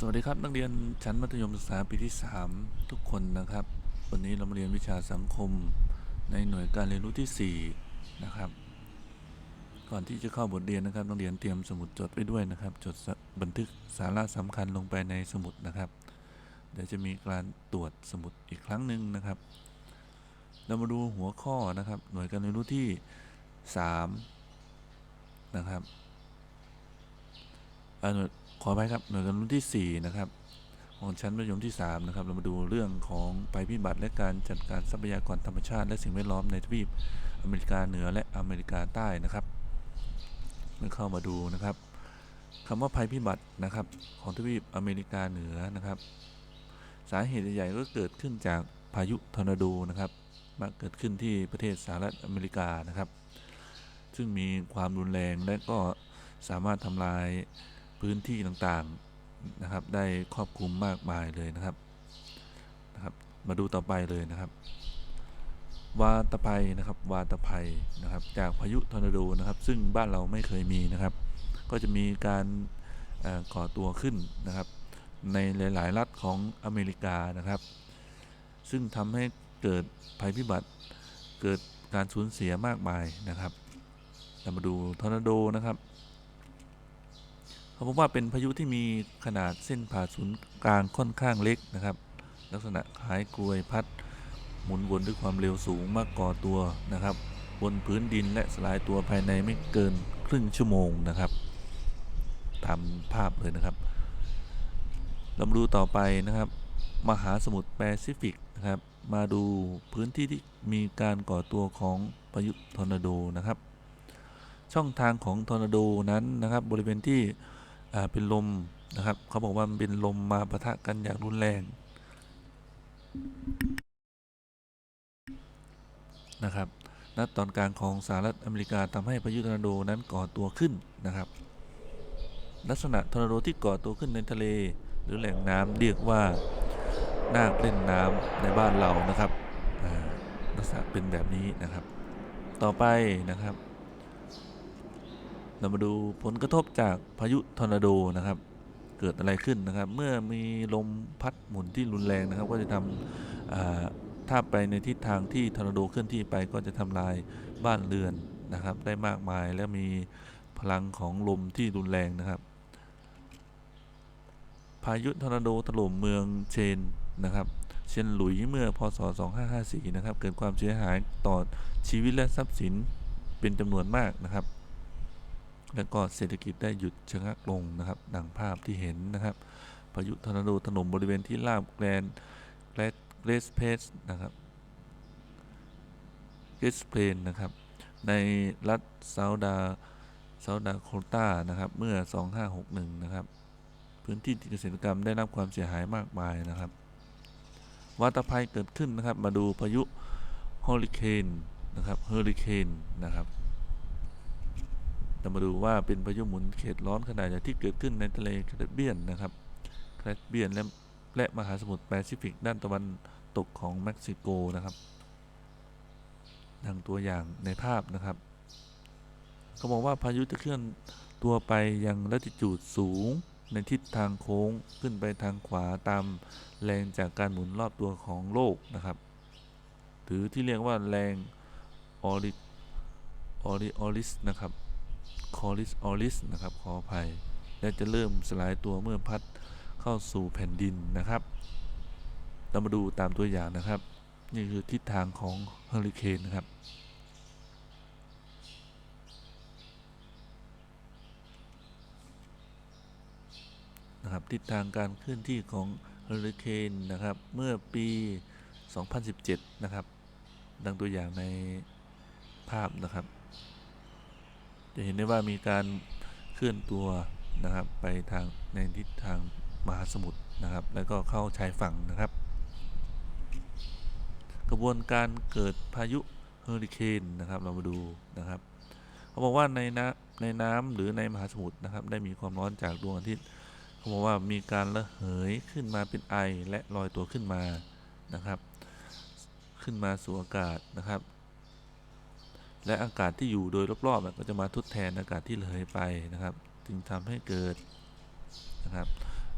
สวัสดีครับ นักเรียนชั้นมัธยมศึกษาปีที่ 3 ทุกคนนะครับ วันนี้เรามาเรียนวิชาสังคมในหน่วยการเรียนรู้ที่ 4 นะครับ ก่อนที่จะเข้าบทเรียนนะครับนักเรียนเตรียมสมุดจดไว้ด้วยนะครับ จดบันทึกสาระสำคัญลงไปในสมุดนะครับ เดี๋ยวจะมีการตรวจสมุดอีกครั้งหนึ่งนะครับ เรามาดูหัวข้อนะครับ หน่วยการเรียนรู้ที่ 3 นะครับอ่าหน่วย ขอไปครับหน่วยการรียนที่ 4 นะครับ ของชั้นมัธยมที่ 3 นะครับ เรามาดูเรื่องของภัยพิบัติและการจัดการทรัพยากรธรรมชาติ และสิ่งแวดล้อมในทวีปอเมริกาเหนือและอเมริกาใต้นะครับเมื่อเข้ามาดูนะครับคำว่าภัยพิบัตินะครับ ของทวีปอเมริกาเหนือนะครับ สาเหตุใหญ่ก็เกิดขึ้นจากพายุทอร์นาโดนะครับมาเกิดขึ้นที่ประเทศสหรัฐอเมริกานะครับ ซึ่งมีความรุนแรงและก็สามารถทำลาย พื้นที่ต่างๆนะครับ ได้ครอบคลุมมากมายเลยนะครับนะครับ มาดูต่อไปเลยนะครับ วาตภัยนะครับ วาตภัยนะครับ จากพายุทอร์นาโดนะครับ ซึ่งบ้านเราไม่เคยมีนะครับ ก็จะมีการเอ่อก่อตัวขึ้นนะครับ ในหลายๆ รัฐของอเมริกานะครับ ซึ่งทำให้เกิดภัยพิบัติเกิดการสูญเสียมากมายนะครับ เรามาดูทอร์นาโดนะครับ เขาพบว่าเป็นพายุที่มีขนาดเส้นผ่าศูนย์กลางค่อนข้างเล็กนะครับ ลักษณะคล้ายกลวยพัด หมุนวนด้วยความเร็วสูงมากก่อตัวนะครับ บนพื้นดินและสลายตัวภายในไม่เกินครึ่งชั่วโมงนะครับ ตามภาพเลยนะครับเรามาดูต่อไปนะครับ มหาสมุทรแปซิฟิกนะครับ มาดูพื้นที่ที่มีการก่อตัวของพายุทอร์นาโดนะครับ ช่องทางของทอร์นาโดนั้นนะครับ บริเวณที่ เป็นลมนะครับเขาบอกว่าเป็นลมมาปะทะกันอย่างรุนแรงนะครับณตอนกลางของสหรัฐอเมริกาทำให้พายุทอร์นาโดนั้นก่อตัวขึ้นนะครับ ลักษณะทอร์นาโดที่ก่อตัวขึ้นในทะเล หรือแหล่งน้ำเรียกว่านาคเล่นน้ำในบ้านเรานะครับอ่าลักษณะเป็นแบบนี้นะครับ ต่อไปนะครับ เรามาดูผลกระทบจากพายุทอร์นาโดนะครับ เกิดอะไรขึ้นนะครับ เมื่อมีลมพัดหมุนที่รุนแรงนะครับ ก็จะทำถ้าไปในทิศทางที่ทอร์นาโดเคลื่อนที่ไปก็จะทำลายบ้านเรือนนะครับ ได้มากมายและมีพลังของลมที่รุนแรงนะครับ พายุทอร์นาโดถล่มเมืองเชนนะครับเชนหลุยเมื่อพศ 2554 นะครับ เกิดความเสียหายต่อชีวิตและทรัพย์สินเป็นจำนวนมากนะครับ และก็เศรษฐกิจได้หยุดชะงักลงนะครับ ดังภาพที่เห็นนะครับพายุทอร์นาโดถล่มบริเวณที่ราบแกรนแกรเกรสเพสนะครับเกรสเพลนนะครับ ในรัฐเซาดาเซาดาโคตานะครับ เมื่อ 2561 นะครับ พื้นที่เกษตรกรรมได้รับความเสียหายมากมายนะครับวาตภัยเกิดขึ้นนะครับ มาดูพายุเฮอริเคนนะครับเฮอริเคนนะครับ เรามาดูว่าเป็นพายุหมุนเขตร้อนขนาดใหญ่ที่เกิดขึ้นในทะเลแคริบเบียนนะครับแคริบเบียนและและมหาสมุทรแปซิฟิกด้านตะวันตกของเม็กซิโกนะครับดังตัวอย่างในภาพนะครับเขาบอกว่าพายุจะเคลื่อนตัวไปยังลัติจูดสูงในทิศทางโค้งขึ้นไปทางขวาตามแรงจากการหมุนรอบตัวของโลกนะครับ หรือที่เรียกว่าแรงออริออริออริสนะครับ คอริสออริสนะครับขออภัยและจะเริ่มสลายตัวเมื่อพัดเข้าสู่แผ่นดินนะครับเรามาดูตามตัวอย่างนะครับ นี่คือทิศทางของเฮอริเคนนะครับนะครับทิศทางการเคลื่อนที่ของเฮอริเคนนะครับ เมื่อปี 2017 นะครับ ดังตัวอย่างในภาพนะครับ จะเห็นได้ว่ามีการเคลื่อนตัวนะครับไปทางในทิศทางมหาสมุทรนะครับ แล้วก็เข้าชายฝั่งนะครับ กระบวนการเกิดพายุเฮอริเคนนะครับเรามาดูนะครับเขาบอกว่าในน้ำในน้ำหรือในมหาสมุทรนะครับ ได้มีความร้อนจากดวงอาทิตย์เขาบอกว่ามีการระเหยขึ้นมาเป็นไอและลอยตัวขึ้นมานะครับ ขึ้นมาสู่อากาศนะครับ และอากาศที่อยู่โดยรอบๆก็จะมาทดแทนอากาศที่เหยไปนะครับ จึงทำให้เกิดนะครับ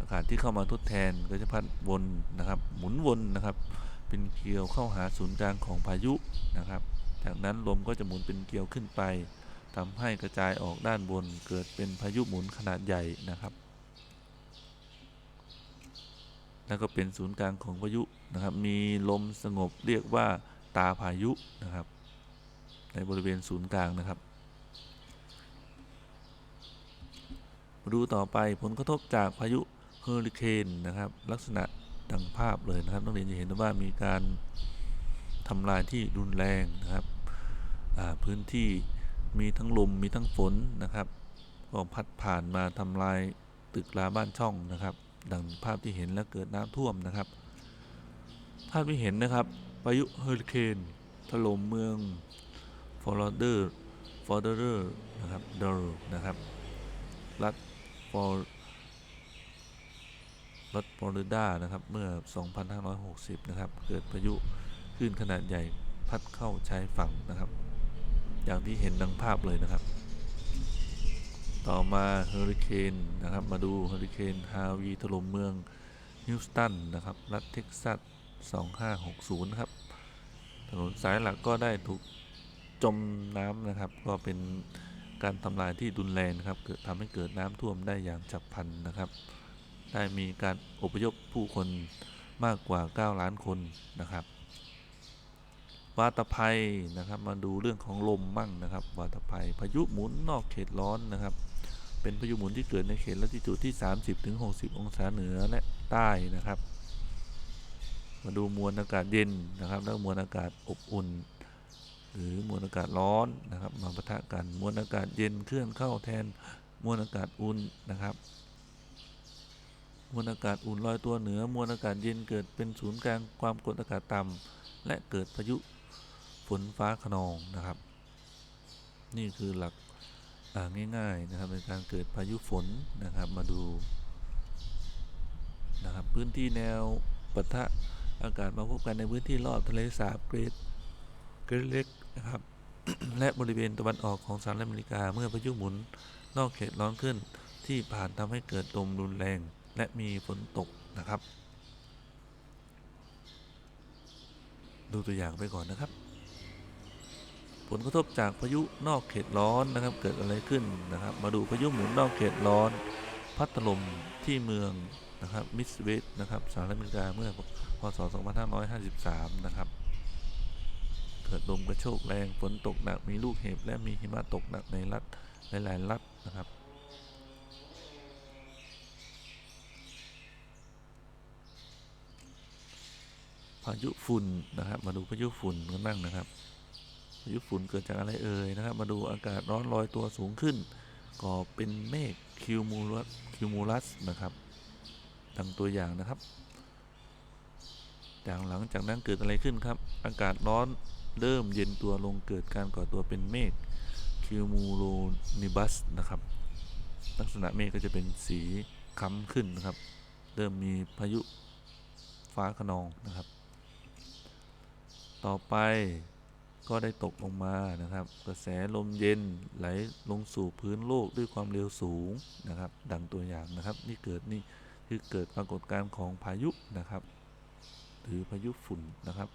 อากาศที่เข้ามาทดแทนก็จะพัดวนนะครับ หมุนวนนะครับ เป็นเกลียวเข้าหาศูนย์กลางของพายุนะครับ จากนั้นลมก็จะหมุนเป็นเกลียวขึ้นไปทำให้กระจายออกด้านบน เกิดเป็นพายุหมุนขนาดใหญ่นะครับ แล้วก็เป็นศูนย์กลางของพายุนะครับ มีลมสงบเรียกว่าตาพายุนะครับ ในบริเวณศูนย์กลางนะครับ มาดูต่อไปผลกระทบจากพายุเฮอริเคนนะครับ ลักษณะดังภาพเลยนะครับนักเรียนจะเห็นว่ามีการทำลายที่รุนแรงนะครับพื้นที่มีทั้งลมมีทั้งฝนนะครับก็พัดผ่านมาทำลายตึกราบ้านช่องนะครับ ดังภาพที่เห็นแล้วเกิดน้ำท่วมนะครับ ภาพที่เห็นนะครับพายุเฮอริเคนถล่มเมือง ฟลอร์เดอร์ฟอเดอร์นะครับเดอร์นะครับ รัฐฟอร์รัฐฟลอริดานะครับ เมื่อ 2560 นะครับ เกิดพายุคลื่นขนาดใหญ่พัดเข้าชายฝั่งนะครับ อย่างที่เห็นดังภาพเลยนะครับ ต่อมาเฮอริเคนนะครับ มาดูเฮอริเคนฮาวีถล่มเมืองฮิวสตันนะครับ รัฐเท็กซัส 2560นะครับ ถนนสายหลักก็ได้ถูก จมน้ำนะครับ ก็เป็นการทำลายที่รุนแรงนะครับเกิดทำให้เกิดน้ำท่วมได้อย่างฉับพลันนะครับ ได้มีการอพยพผู้คนมากกว่า 9 ล้านคนนะครับ วาตภัยนะครับ มาดูเรื่องของลมมั่งนะครับ วาตภัยพายุหมุนนอกเขตร้อนนะครับ เป็นพายุหมุนที่เกิดในเขตลัติจูดที่ 30ถึง60 องศาเหนือและใต้นะครับ มาดูมวลอากาศเย็นนะครับ แล้วมวลอากาศอบอุ่น หรือมวลอากาศร้อนนะครับมาปะทะกันมวลอากาศเย็นเคลื่อนเข้าแทนมวลอากาศอุ่นนะครับ มวลอากาศอุ่นลอยตัวเหนือ มวลอากาศเย็นเกิดเป็นศูนย์กลางความกดอากาศต่ำและเกิดพายุฝนฟ้าขนองนะครับ นี่คือหลักอ่าง่ายๆนะครับในการเกิดพายุฝนนะครับมาดูนะครับพื้นที่แนวปะทะอากาศมาพบกันในพื้นที่รอบทะเลสาบเกรดเกรดเล็ก นะครับ และบริเวณตะวันออกของสหรัฐอเมริกาเมื่อพายุหมุนนอกเขตร้อนขึ้น ที่ผ่านทำให้เกิดลมรุนแรง และมีฝนตกนะครับ ดูตัวอย่างไปก่อนนะครับ ผลกระทบจากพายุนอกเขตร้อนนะครับ เกิดอะไรขึ้นนะครับ มาดูพายุหมุนนอกเขตร้อน พัดถล่มที่เมืองนะครับมิสซิสนะครับสหรัฐอเมริกาเมื่อพศ 2553 นะครับ กิดลมกระโชกแรง ฝนตกหนัก มีลูกเห็บ และมีหิมะตกหนักในรัฐหลายๆรัฐนะครับ พายุฝุ่นนะครับ มาดูพายุฝุ่นกันบ้างนะครับ พายุฝุ่นเกิดจากอะไรเอ่ยนะครับ มาดูอากาศร้อนลอยตัวสูงขึ้น ก่อเป็นเมฆคิวมูลัสคิวมูลัสนะครับดังตัวอย่างนะครับจากหลังจากนั้นเกิดอะไรขึ้นครับ อากาศร้อน เริ่มเย็นตัวลงเกิดการก่อตัวเป็นเมฆคิวมูโลนิบัสนะครับ ลักษณะเมฆก็จะเป็นสีค้ำขึ้นนะครับ เริ่มมีพายุฟ้าขนองนะครับ ต่อไปก็ได้ตกลงมานะครับ กระแสลมเย็นไหลลงสู่พื้นโลกด้วยความเร็วสูงนะครับ ดังตัวอย่างนะครับ นี่เกิดนี่คือเกิดปรากฏการณ์ของพายุนะครับ หรือพายุฝุ่นนะครับ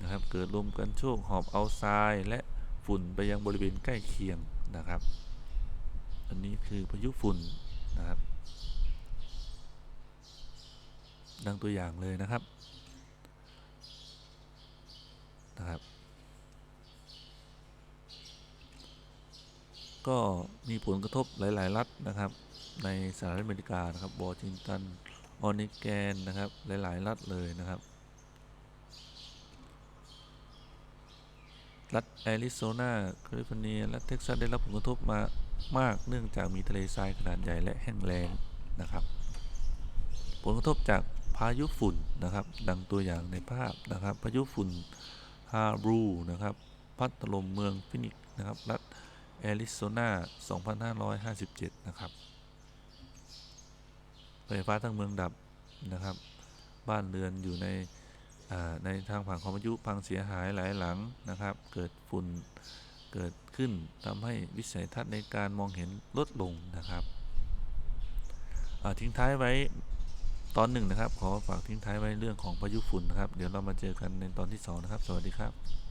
นะครับ เกิดลมกันโชกหอบเอาทรายและฝุ่นไปยังบริเวณใกล้เคียงนะครับ อันนี้คือพายุฝุ่นนะครับ ดังตัวอย่างเลยนะครับนะครับก็มีผลกระทบหลาย ๆ รัฐนะครับ ในสหรัฐอเมริกานะครับวอชิงตันออริแกนนะครับหลาย ๆ รัฐเลยนะครับ รัฐแอริโซนาแคลิฟอร์เนีย และเท็กซัสได้รับผลกระทบมามากเนื่องจากมีทะเลทรายขนาดใหญ่และแห้งแล้งนะครับ ผลกระทบจากพายุฝุ่นนะครับ ดังตัวอย่างในภาพนะครับ พายุฝุ่นฮาบรูนะครับ พัดถล่มเมืองฟินิกนะครับ รัฐแอริโซนา 2557 นะครับไฟฟ้าทั้งเมืองดับนะครับ บ้านเรือนอยู่ใน ในทางผ่านของพายุพังเสียหายหลายหลังนะครับ เกิดฝุ่นเกิดขึ้นทำให้วิสัยทัศน์ในการมองเห็นลดลงนะครับทิ้งท้ายไว้ตอนหนึ่งนะครับ ขอฝากทิ้งท้ายไว้เรื่องของพายุฝุ่นนะครับ เดี๋ยวเรามาเจอกันในตอนที่สองนะครับ สวัสดีครับ